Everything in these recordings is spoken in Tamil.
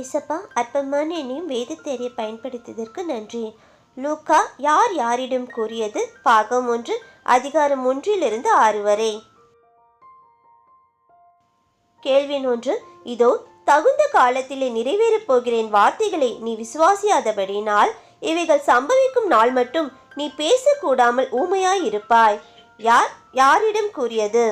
இசப்பா அற்பமான என்னையும் வேதத்தேறிய பயன்படுத்தியதற்கு நன்றி. லூக்கா யார் யாரிடம் கூறியது? பாகம் ஒன்று அதிகாரம் ஒன்றிலிருந்து ஆறு வரை. கேள்வி ஒன்று இதோ தகுந்த காலத்திலே நிறைவேறப் போகிறேன் வார்த்தைகளை நீ விசுவாசியாதபடினால் இவைகள் சம்பவிக்கும் நாள் மட்டும் நீ பேசக்கூடாமல் ஊமையாய் இருப்பாய். யார் யாரிடம் கூறியது?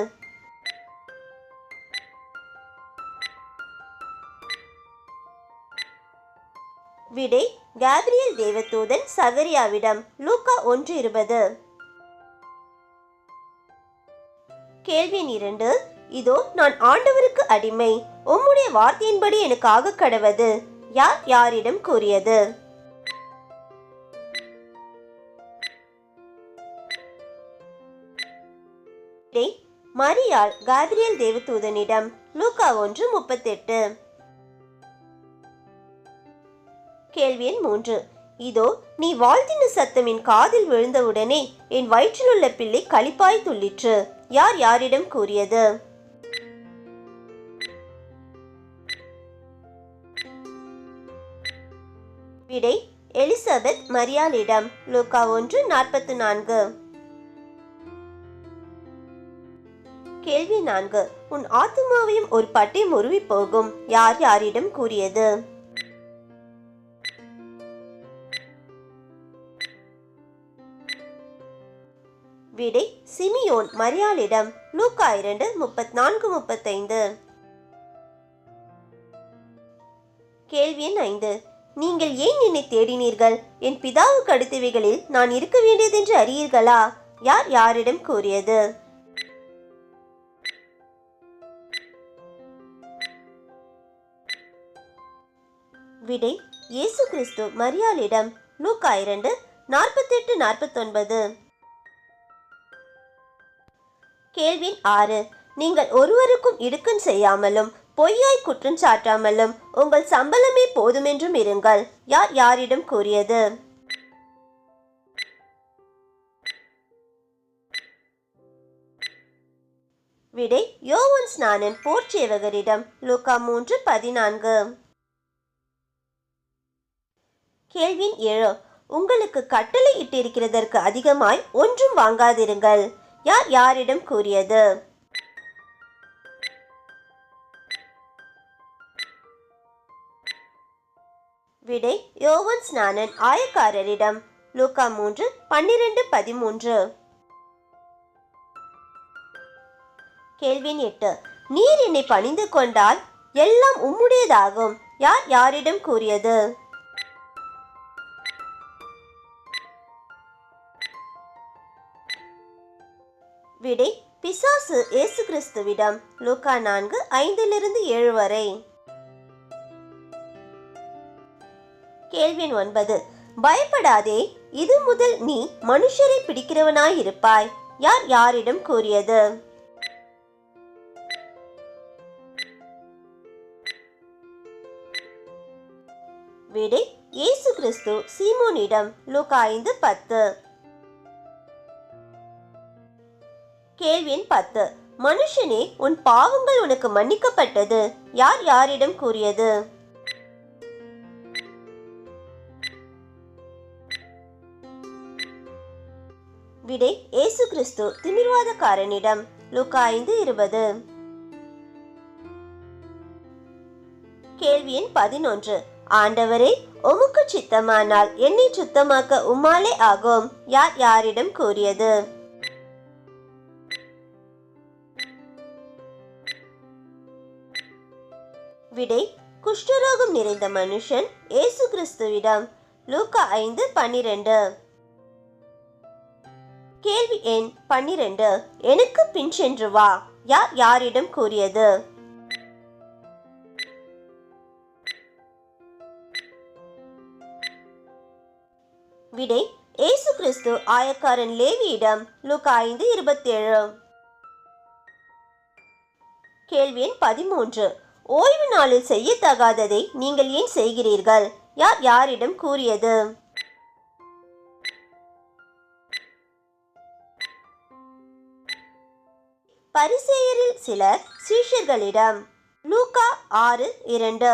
விடை கேப்ரியல் தேவதூதன் சகரியாவிடம் லூக்கா ஒன்று இருபது. கேள்வி இரண்டு. இதோ நான் ஆண்டவருக்கு அடிமை. உம்முடைய வார்த்தையின்படி எனக்கு ஆக கடவது. யார் யாரிடம் கூறியது? மரியாள் காபிரியல் தேவதூதனிடம் லூக்கா ஒன்று முப்பத்தெட்டு. கேள்வி எண் மூன்று. இதோ நீ வாழ்த்தின சத்தம் என் காதில் விழுந்தவுடனே என் வயிற்றிலுள்ள பிள்ளை களிப்பாய் துள்ளிற்று. யார் யாரிடம் கூறியது? விடை எலிசபெத் மரியாளிடம். லூக்கா ஒன்று நாற்பத்து நான்கு. கேள்வி நான்கு. உன் ஆத்மாவையும் ஒரு பட்டை முருவி போகும். யார் யாரிடம் கூறியது? விடை சிமியோன் மரியாளிடம் லூக்கா இரண்டு முப்பத் நான்கு முப்பத்தைந்து. கேள்வி எண் ஐந்து. நீங்கள் ஏன் என்னை தேடினீர்கள்? என் பிதாவுக்கு அடுத்தவைகளில் நான் இருக்க வேண்டியதென்று அறியீர்களா? யார் யாரிடம் கூறியது? விடை இயேசு கிறிஸ்து மரியாளிடம் லூக்கா இரண்டு நாற்பத்தெட்டு நாற்பத்தொன்பது. கேள்வி ஆறு. நீங்கள் ஒருவருக்கும் இடுக்கன் செய்யாமலும் பொய்யாய் குற்றம் சாட்டாமலும் உங்கள் சம்பளமே போதுமென்றும் இருங்கள். யார் யாரிடம் கூறியது? விடை யோவன் ஸ்நானன் போர்ச்சேவகரிடம் லூக்கா மூன்று பதினான்கு. கேள்வி ஏழு. உங்களுக்கு கட்டளை இட்டிருக்கிறதற்கு அதிகமாய் ஒன்றும் வாங்காதிருங்கள். யார் யாரிடம் கூறியது? விடை யோவன் ஸ்நானன் ஆயக்காரரிடம். லூக்கா மூன்று பன்னிரண்டு பதிமூன்று. கேள்வி எட்டு நீர் என்னை பணிந்து கொண்டால் எல்லாம் உம்முடையதாகும். யார் யாரிடம் கூறியது? விடை பிசாசு இயேசு கிறிஸ்துவிடம் லூக்கா நான்கு ஐந்திலிருந்து ஏழு வரை. கேள்வி ஒன்பது. பயப்படாதே இது முதல் நீ மனுஷரை பிடிக்கிறவனாயிருப்பாய். யார் யாரிடம் கூறியது? விடை இயேசு கிறிஸ்து சீமோனிடம். லூக்கா ஐந்து பத்து. கேள்வி எண் பத்து. மனுஷனே உன் பாவங்கள் உனக்கு மன்னிக்கப்பட்டது. யார் யாரிடம் கூறியது? விடை இயேசு கிறிஸ்து திமிர்வாதக்காரனிடம். லுக்கா ஐந்து இருபது. கேள்வி எண் பதினொன்று. ஆண்டவரே உமக்கு சித்தமானால் என்னை சுத்தமாக்க உம்மாலே ஆகும். யார் யாரிடம் கூறியது? விடை குஷ்டரோகம் நிறைந்த மனுஷன் இயேசு கிறிஸ்துவிடம் லூக்கா ஐந்து பன்னிரண்டு. கேள்வி எண் பன்னிரண்டு. எனக்கு பின் சென்று வா. யார் யாரிடம் கூறியது? விடை இயேசு கிறிஸ்து ஆயக்காரன் லேவியிடம். லூக்கா ஐந்து இருபத்தேழு. கேள்வி எண் பதிமூன்று. ஓய்வு நாளில் செய்யத்தகாததை நீங்கள் ஏன் செய்கிறீர்கள்? யார் யாரிடம் கூறியது? பரிசேயரில் சிலர் சீஷர்களிடம். லூகா ஆறு இரண்டு.